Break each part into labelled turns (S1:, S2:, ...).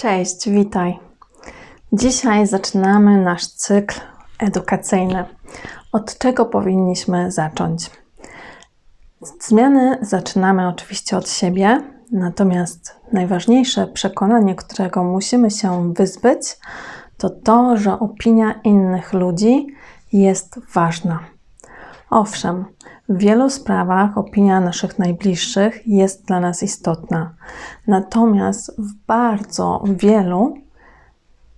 S1: Cześć, witaj. Dzisiaj zaczynamy nasz cykl edukacyjny. Od czego powinniśmy zacząć? Zmiany zaczynamy oczywiście od siebie, natomiast najważniejsze przekonanie, którego musimy się wyzbyć, to to, że opinia innych ludzi jest ważna. Owszem, w wielu sprawach opinia naszych najbliższych jest dla nas istotna, natomiast w bardzo wielu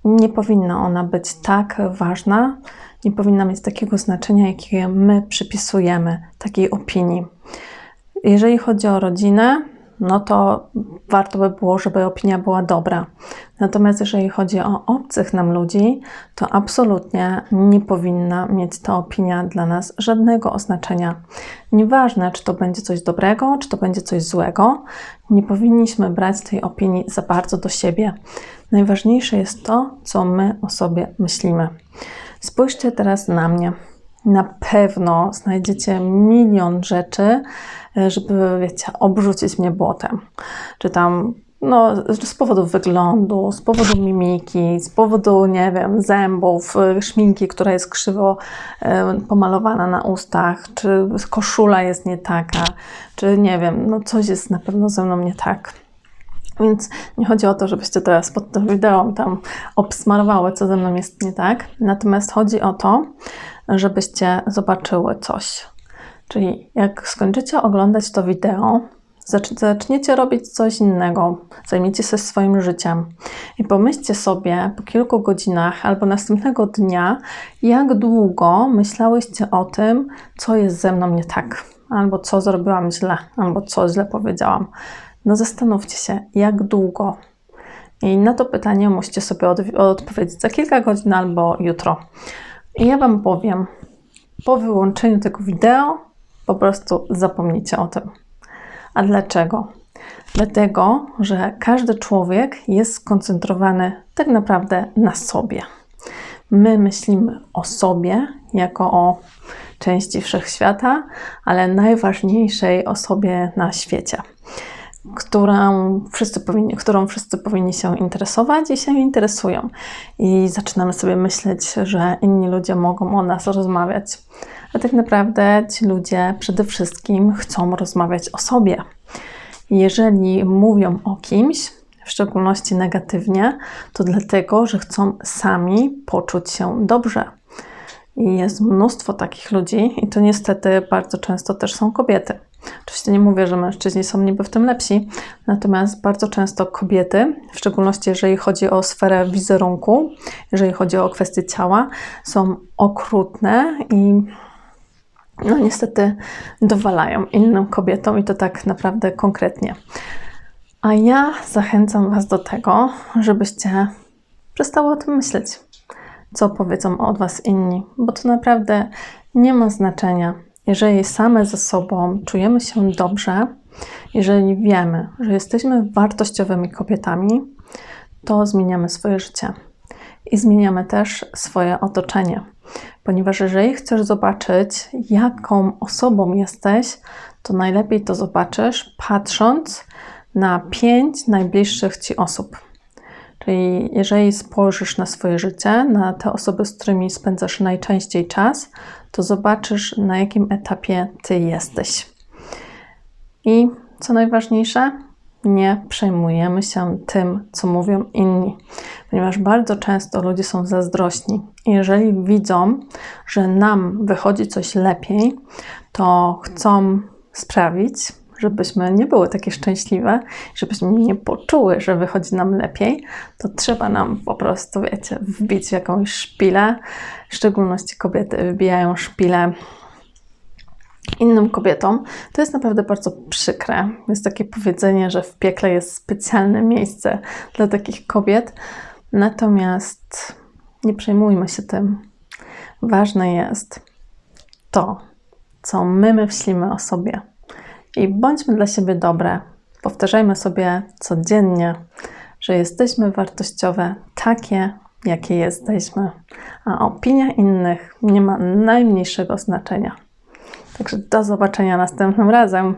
S1: nie powinna ona być tak ważna, nie powinna mieć takiego znaczenia, jakie my przypisujemy takiej opinii. Jeżeli chodzi o rodzinę, no to warto by było, żeby opinia była dobra. Natomiast jeżeli chodzi o obcych nam ludzi, to absolutnie nie powinna mieć ta opinia dla nas żadnego oznaczenia. Nieważne, czy to będzie coś dobrego, czy to będzie coś złego, nie powinniśmy brać tej opinii za bardzo do siebie. Najważniejsze jest to, co my o sobie myślimy. Spójrzcie teraz na mnie. Na pewno znajdziecie milion rzeczy, E, żeby, wiecie, obrzucić mnie błotem. Czy tam no, z powodu wyglądu, z powodu mimiki, z powodu, nie wiem, zębów, e, szminki, która jest krzywo e, pomalowana na ustach, czy koszula jest nie taka, czy nie wiem, no coś jest na pewno ze mną nie tak. Więc nie chodzi o to, żebyście teraz pod tym wideo tam obsmarowały, co ze mną jest nie tak. Natomiast chodzi o to, żebyście zobaczyły coś, Czyli jak skończycie oglądać to wideo, zaczniecie robić coś innego, zajmiecie się swoim życiem i pomyślcie sobie po kilku godzinach albo następnego dnia, jak długo myślałyście o tym, co jest ze mną nie tak, albo co zrobiłam źle, albo co źle powiedziałam. No zastanówcie się, jak długo. I na to pytanie musicie sobie od odpowiedzieć za kilka godzin albo jutro. I ja Wam powiem, po wyłączeniu tego wideo po prostu zapomnijcie o tym. A dlaczego? Dlatego, że każdy człowiek jest skoncentrowany tak naprawdę na sobie. My myślimy o sobie jako o części wszechświata, ale najważniejszej osobie na świecie, którą wszyscy, powinni, którą wszyscy powinni się interesować i się interesują. I zaczynamy sobie myśleć, że inni ludzie mogą o nas rozmawiać a tak naprawdę ci ludzie przede wszystkim chcą rozmawiać o sobie. Jeżeli mówią o kimś, w szczególności negatywnie, to dlatego, że chcą sami poczuć się dobrze. I jest mnóstwo takich ludzi, i to niestety bardzo często też są kobiety. Oczywiście nie mówię, że mężczyźni są niby w tym lepsi, natomiast bardzo często kobiety, w szczególności jeżeli chodzi o sferę wizerunku, jeżeli chodzi o kwestie ciała, są okrutne i no niestety dowalają innym kobietom i to tak naprawdę konkretnie. A ja zachęcam Was do tego, żebyście przestały o tym myśleć, co powiedzą od Was inni, bo to naprawdę nie ma znaczenia. Jeżeli same ze sobą czujemy się dobrze, jeżeli wiemy, że jesteśmy wartościowymi kobietami, to zmieniamy swoje życie i zmieniamy też swoje otoczenie. Ponieważ jeżeli chcesz zobaczyć, jaką osobą jesteś, to najlepiej to zobaczysz patrząc na pięć najbliższych ci osób. Czyli jeżeli spojrzysz na swoje życie, na te osoby, z którymi spędzasz najczęściej czas, to zobaczysz, na jakim etapie ty jesteś. I co najważniejsze, nie przejmujemy się tym, co mówią inni, ponieważ bardzo często ludzie są zazdrośni. Jeżeli widzą, że nam wychodzi coś lepiej, to chcą sprawić, żebyśmy nie były takie szczęśliwe, żebyśmy nie poczuły, że wychodzi nam lepiej, to trzeba nam po prostu, wiecie, wbić jakąś szpilę. W szczególności kobiety wybijają szpilę innym kobietom, to jest naprawdę bardzo przykre. Jest takie powiedzenie, że w piekle jest specjalne miejsce dla takich kobiet. Natomiast nie przejmujmy się tym. Ważne jest to, co my myślimy o sobie. I bądźmy dla siebie dobre. Powtarzajmy sobie codziennie, że jesteśmy wartościowe takie, jakie jesteśmy, a opinia innych nie ma najmniejszego znaczenia. Także do zobaczenia następnym razem.